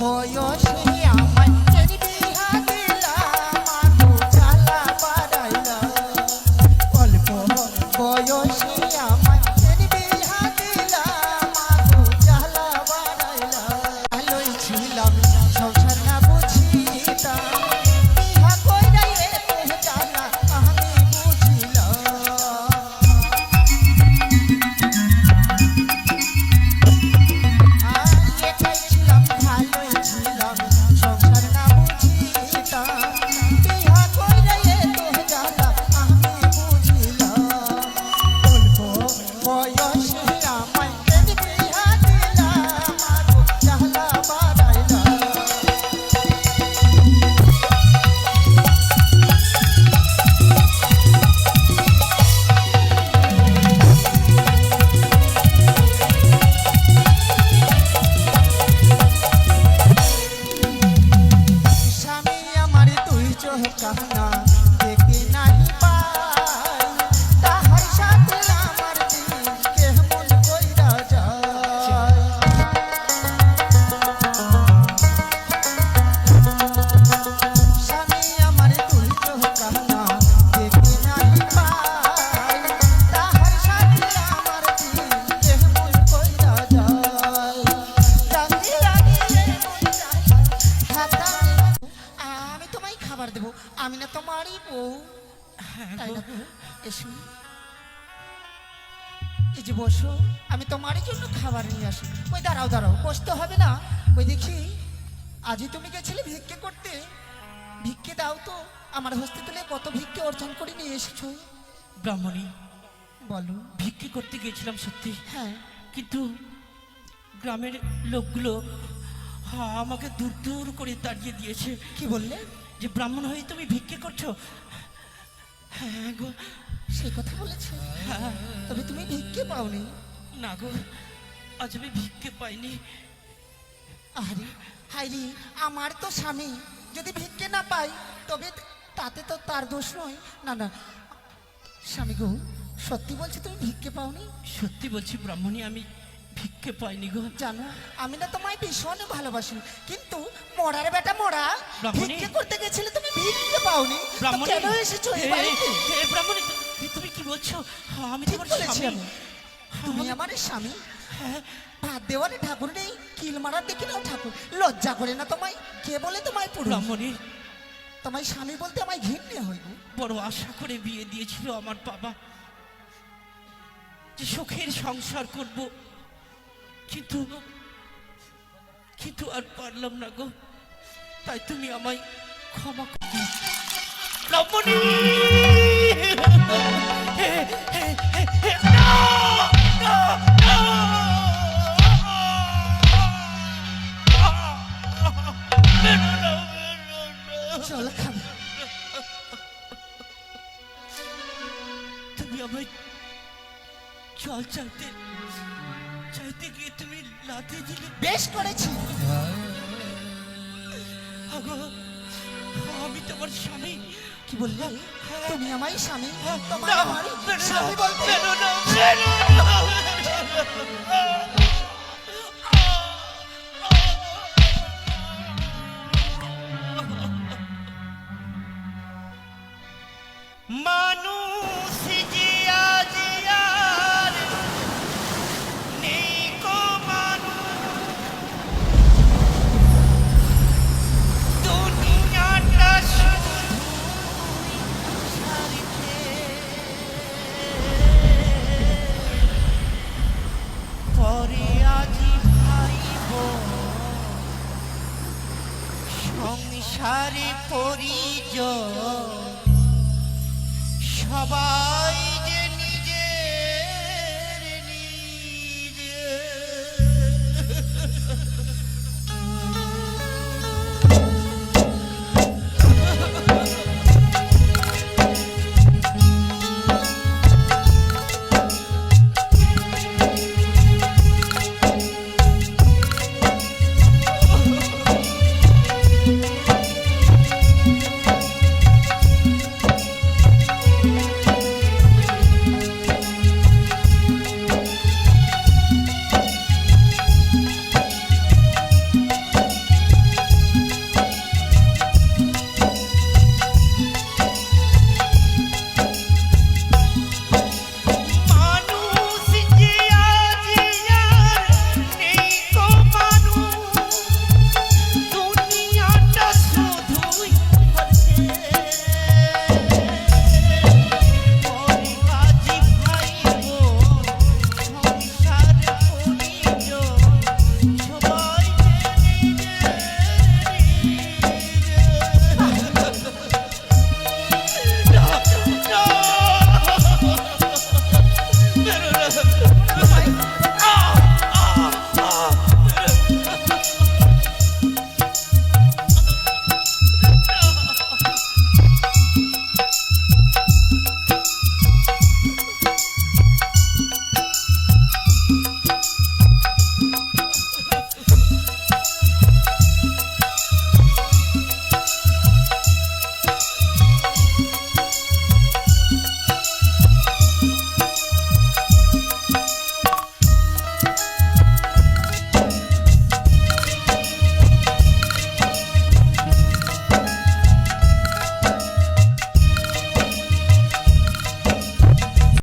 বয়সে Shahana এসো। এই যে বসো আমি তোমারই জন্য খাবার নিয়ে আসি। ওই দাঁড়াও দাঁড়াও বসতে হবে না। ওই দেখি আজই তুমি গেছিলে ভিক্ষে করতে। ভিক্ষে দাও তো আমার হস্তে তুলে কত ভিক্ষে অর্জন করে নিয়ে এসেছ। ব্রাহ্মণী বলো। ভিক্ষে করতে গিয়েছিলাম সত্যি। হ্যাঁ। কিন্তু গ্রামের লোকগুলো হ্যাঁ, আমাকে দূর দূর করে তাড়িয়ে দিয়েছে। কি বললে? যে ব্রাহ্মণ হয়ে তুমি ভিক্ষে করছ? হ্যাঁ গো। সেই কথা বলেছে। হ্যাঁ তবে তুমি ভিক্ষে পাওনি। না গো আজ আমি ভিক্ষে পাইনি। আরে হাইরি আমার তো স্বামী। যদি ভিক্ষে না পাই তবে তাতে তো তার দোষ নয়। না না। স্বামী গো সত্যি বলছি তুমি ভিক্ষে পাওনি? সত্যি বলছি ব্রাহ্মণী আমি ভিক্ষে পাইনি গো? জানো আমি না তোমায় ভীষণ ভালোবাসি কিন্তু মরার বেটা মরা ভিক্ষে করতে গেছিলে তুমি ভিক্ষে পাওনি কেন এসেছ এই বাড়িতে? ব্রাহ্মণী তুমি কি বলছো? হ্যাঁ, আমি তোমার স্বামী। তুমি আমার স্বামী। হ্যাঁ, ভাত দেওয়ারে ঠাকুর নেই কিল মারার দেখি না ঠাকুর। লজ্জা করে না তোমায়? কে বলে তোমায় পুরো ব্রাহ্মণী। তোমায় স্বামী বলতে আমায় ঘৃণ্য হইব বড় আশা করে বিয়ে দিয়েছিল আমার বাবা। যে সুখের সংসার করব কিন্তু কিন্তু আর পারলাম না গো তাই তুমি আমায় ক্ষমা করো রমণী হে, হে, হে, হে, না! না! না! বেরো না, বেরো না। চল খাবে তুমি আমায় জল চাইতে চাইতে গিয়ে তুমি লাথি দিলে বেশ করেছি আগো আমি তোমার স্বামী কি বললে তুমি আমায় স্বামী তোমার স্বামী বলতে পরিজন সবাই